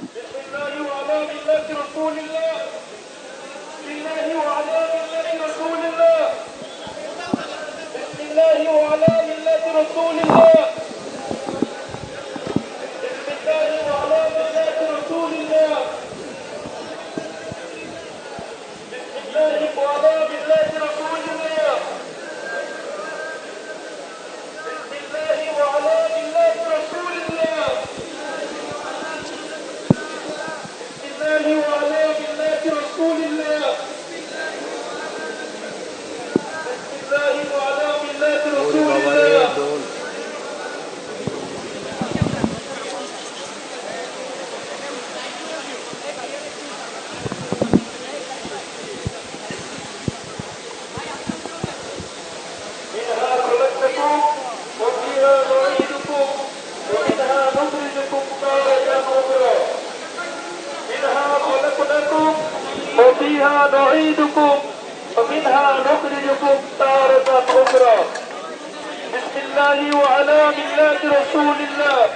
بسم الله. وعلى ملة رسول الله. بسم الله وعلى ملة رسول الله بسم الله وعلى ملة رسول الله بسم الله وعلى ملة رسول الله بسم الله وعلى ملة رسول الله بسم الله وعلى ملة رسول الله بسم الله وعلى ملة رسول الله منها خلقتكم وفيها نعيدكم ومنها نخرجكم تارة أخرى منها خلقناكم وفيها نعيدكم ومنها نخرجكم أخرى بسم الله وعلى ملة رسول الله.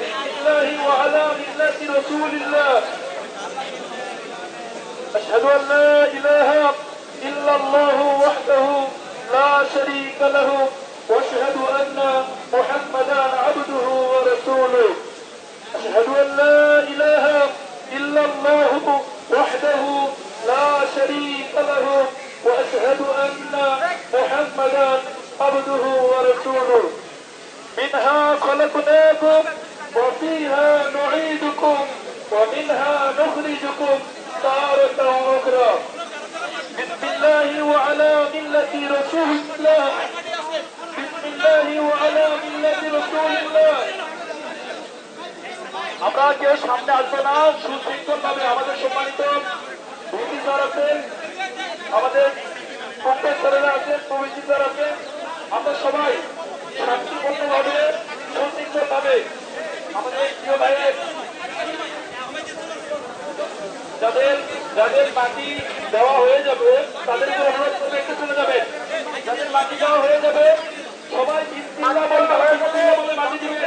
بسم الله وعلى ملة رسول الله. أشهد أن لا إله إلا الله وحده لا شريك له وأشهد أن محمدا عبده ورسوله. أشهد أن لا إله إلا الله وحده لا شريك له وأشهد أن محمدا عبده ورسوله منها خلقناكم وفيها نعيدكم ومنها نخرجكم تارة أخرى بسم الله وعلى ملة رسول الله بسم الله وعلى ملة رسول الله আমরা কেউ সামনে আসবো না সুশৃঙ্খল ভাবে আমাদের সম্মানিত ভূমি আছেন আমাদের আছেন প্রভৃতি আছেন আমরা সবাই শান্তিপূর্ণ ভাবে সুশৃঙ্খল ভাবে আমাদের প্রিয় ভাইয়ের যাদের যাদের মাটি দেওয়া হয়ে যাবে, তাদেরকে অনুরোধ করবে একটু চলে যাবেন। যাদের মাটি দেওয়া হয়ে যাবে, সবাই মাটি দিবেন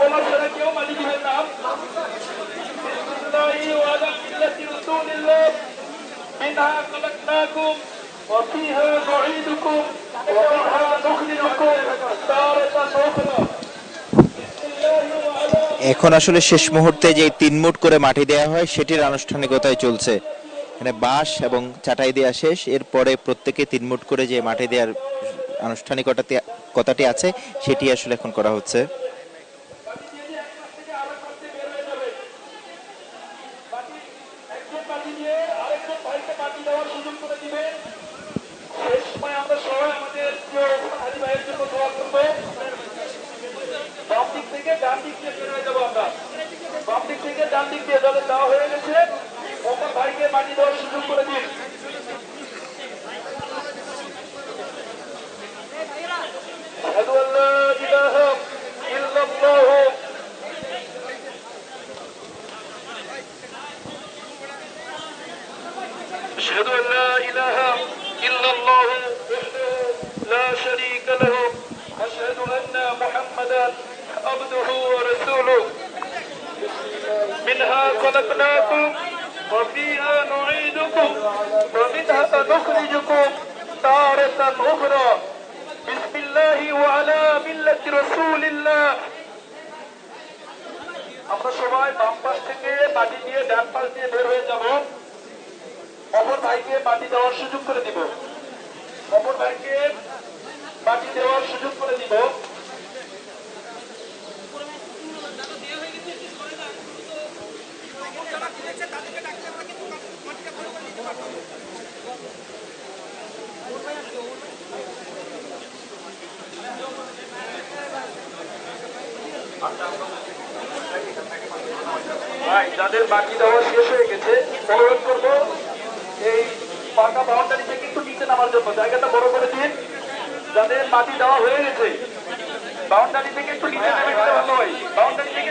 বলার ছাড়া কেউ মাটি দিবেন না। বিসমিল্লাহি ওয়া আলা মিল্লাতি রাসূলিল্লাহ মিনহা খালাকনাকুম وفيها نعيدكم ومنها نخرجكم تارة أخرى بسم الله وعلى এখন আসলে শেষ মুহূর্তে যে তিন মুট করে মাটি দেওয়া হয় সেটির আনুষ্ঠানিকতায় চলছে এখানে বাঁশ এবং চাটাই দেওয়া শেষ এরপরে প্রত্যেকে তিন মুট করে যে মাটি দেওয়ার আনুষ্ঠানিকতাতে কথাটি আছে সেটি আসলে এখন করা হচ্ছে আলী ভাইয়ের জন্য দোয়া করবো বাম দিক থেকে ডান দিক দিয়ে বের হয়ে যাবো আমরা বাম দিক থেকে ডান দিক দিয়ে যাদের দেওয়া হয়ে গেছে অপর ভাইকে পার্টি দেওয়ার সুযোগ করে দিন أشهد أن لا إله إلا الله محمدا عبده ورسوله منها خلقناكم وفيها نعيدكم ومنها نخرجكم تارة أخرى بسم الله وعلى ملة رسول الله আমরা সবাই বাম পাশ থেকে মাটি দিয়ে ডান পাশ দিয়ে বের হয়ে যাব অপর ভাইকে মাটি দেওয়ার সুযোগ করে দিব অপর ভাইকে মাটি দেওয়ার সুযোগ করে দিব ভাই, যাদের বাকি দেওয়া শেষ হয়ে গেছে, অনুরোধ করব, এই পাকা বাউন্ডারি থেকে একটু নিচে নামার জন্য, জায়গাটা বড় করে দিন। যাদের মাটি দেওয়া হয়ে গেছে, বাউন্ডারি থেকে একটু নিচে নেমে ভালো হয় বাউন্ডারি থেকে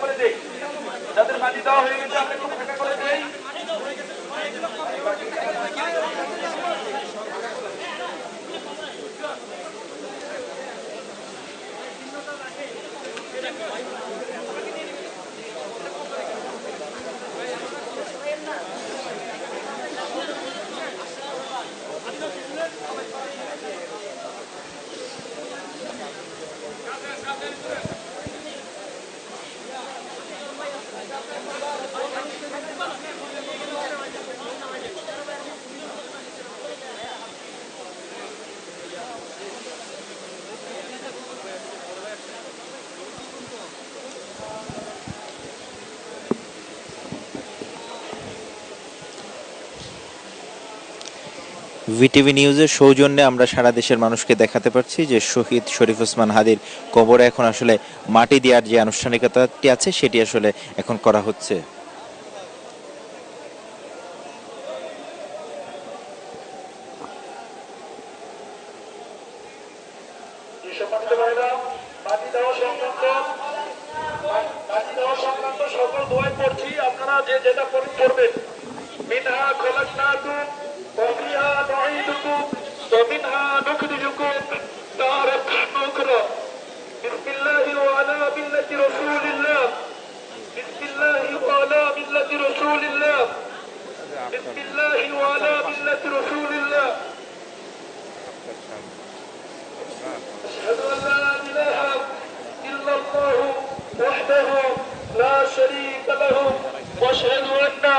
ভিটিভি নিউজের সৌজন্যে আমরা সারা দেশের মানুষকে দেখাতে পারছি যে শহীদ শরীফ ওসমান হাদির কবরে এখন আসলে মাটি দেওয়ার যে আনুষ্ঠানিকতাটি আছে, সেটি আসলে এখন করা হচ্ছে। সকল দোয়াই পড়ছি আপনারা যে যেটা পড়- পড়বেন মিনহা وفيها نعيدكم ومنها نخرجكم. تارة أخرى بسم الله وعلى ملة رسول الله. بسم الله وعلى ملة رسول الله. بسم الله وعلى ملة رسول الله. أشهد أن لا إله إلا الله وحده لا شريك له وأشهد أن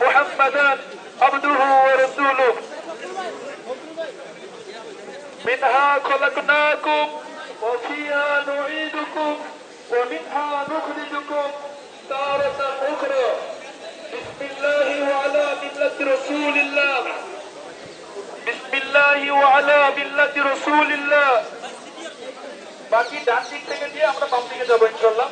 محمدا عبده ورسوله منها خلقناكم وفيها نعيدكم ومنها نخرجكم تارة أخرى بسم الله وعلى ملة رسول الله بسم الله وعلى ملة رسول الله বাকি ডান দিক থেকে দিয়ে আমরা বাম দিকে যাবো ইনশাল্লাহ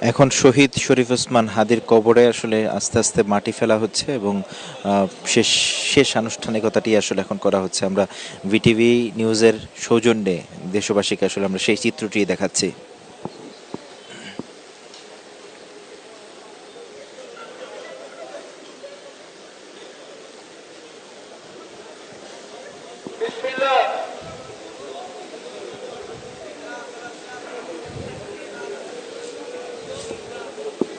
এখন শহীদ শরীফ ওসমান হাদির কবরে আসলে আস্তে আস্তে মাটি ফেলা হচ্ছে এবং শেষ শেষ আনুষ্ঠানিকতাটি আসলে এখন করা হচ্ছে। আমরা ভিটিভি নিউজের সৌজন্যে দেশবাসীকে আসলে আমরা সেই চিত্রটি দেখাচ্ছি বিসমিল্লাহ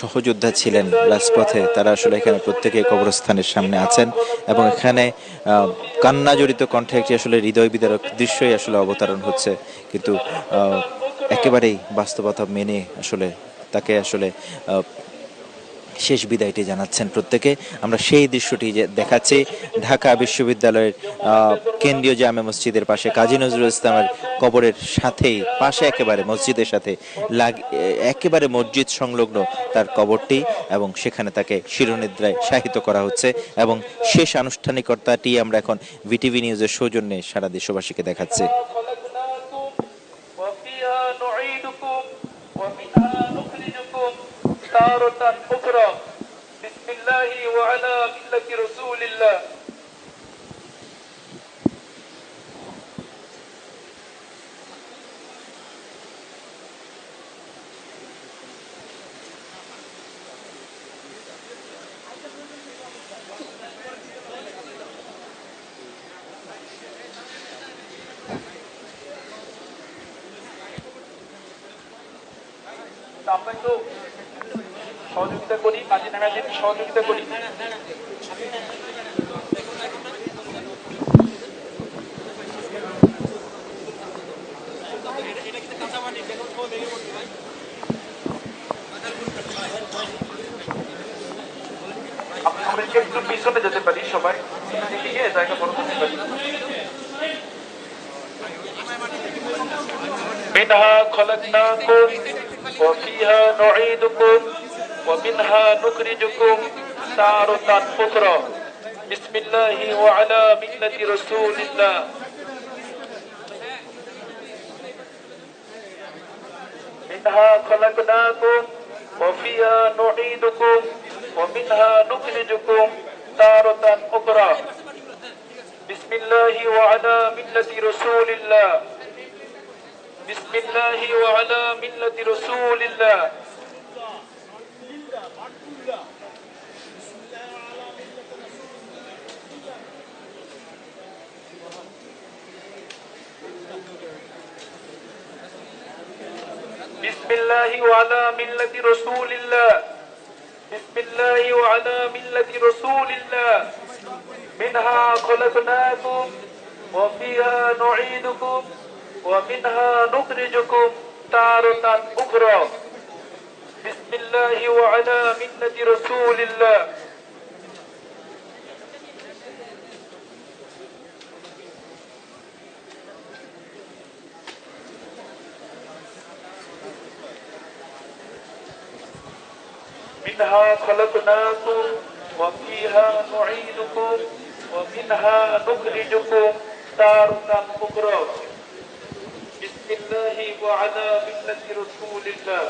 সহযোদ্ধা ছিলেন রাজপথে। তারা আসলে এখানে প্রত্যেকে কবরস্থানের সামনে আছেন এবং এখানে কান্না জড়িত কণ্ঠে একটি আসলে হৃদয় বিদারক দৃশ্যই আসলে অবতারণ হচ্ছে। কিন্তু একেবারেই বাস্তবতা মেনে আসলে তাকে আসলে শেষ বিদায়টি জানাচ্ছেন প্রত্যেকে। আমরা সেই দৃশ্যটি যে দেখাচ্ছি, ঢাকা বিশ্ববিদ্যালয়ের কেন্দ্রীয় জামে মসজিদের পাশে কাজী নজরুল ইসলামের কবরের সাথেই, পাশে একেবারে মসজিদের সাথে লাগ একেবারে মসজিদ সংলগ্ন তার কবরটি এবং সেখানে তাকে শিরোনিদ্রায় শাহিত করা হচ্ছে এবং শেষ আনুষ্ঠানিকতাটি আমরা এখন ভিটিভি নিউজের সৌজন্যে সারা দেশবাসীকে দেখাচ্ছি خلقناكم وفيها نعيدكم ومنها نخرجكم تارة أخرى بسم الله وعلى ملة رسول الله তা আমরা একটু সহযোগিতা করি কাজী নাগাজী সহযোগিতা করি আমরা একটু পিছনে যেতে পারি সবাই পিছনে দিকে গিয়ে জায়গা বড় করতে পারি منها خلقناكم وفيها نعيدكم ومنها نخرجكم تارة أخرى. بسم الله وعلى ملة رسول الله. منها خلقناكم وفيها نعيدكم ومنها نخرجكم تارة أخرى. بسم الله وعلى ملة رسول الله. بسم الله وعلى ملة رسول الله. بسم الله وعلى ملة رسول الله. بسم الله وعلى ملة رسول الله. منها خلقناكم وفيها نعيدكم. ومنها نخرجكم تارة أخرى. بسم الله وعلى ملة رسول الله. منها خلقناكم وفيها نعيدكم ومنها نخرجكم تارة أخرى. الله وعلى ملة رسول الله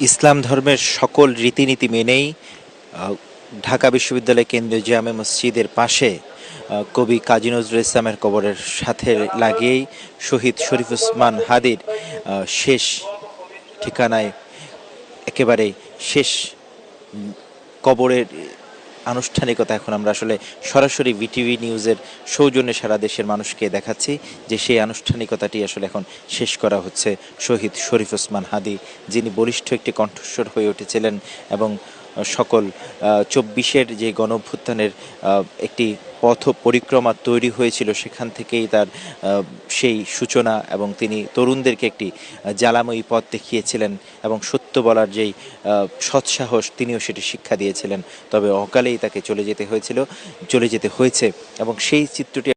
ইসলাম ধর্মের সকল রীতিনীতি মেনেই আহ, ঢাকা বিশ্ববিদ্যালয় কেন্দ্রীয় জামে মসজিদের পাশে আহ, কবি কাজী নজরুল ইসলামের কবরের সাথে লাগিয়েই শহীদ শরীফ উসমান হাদির আহ, শেষ ঠিকানায় একেবারে শেষ উম, কবরের আনুষ্ঠানিকতা এখন আমরা আসলে সরাসরি বিটিভি নিউজের সৌজন্যে সারা দেশের মানুষকে দেখাচ্ছি যে সেই আনুষ্ঠানিকতাটি আসলে এখন শেষ করা হচ্ছে শহীদ শরীফ ওসমান হাদি, যিনি বলিষ্ঠ একটি কণ্ঠস্বর হয়ে উঠেছিলেন এবং সকল চব্বিশের যে গণভ্যুত্থানের একটি পথ পরিক্রমা তৈরি হয়েছিল, সেখান থেকেই তার সেই সূচনা এবং তিনি তরুণদেরকে একটি জ্বালাময়ী পথ দেখিয়েছিলেন এবং সত্য বলার যেই সৎসাহস, তিনিও সেটি শিক্ষা দিয়েছিলেন। তবে অকালেই তাকে চলে যেতে হয়েছিল, চলে যেতে হয়েছে এবং সেই চিত্রটি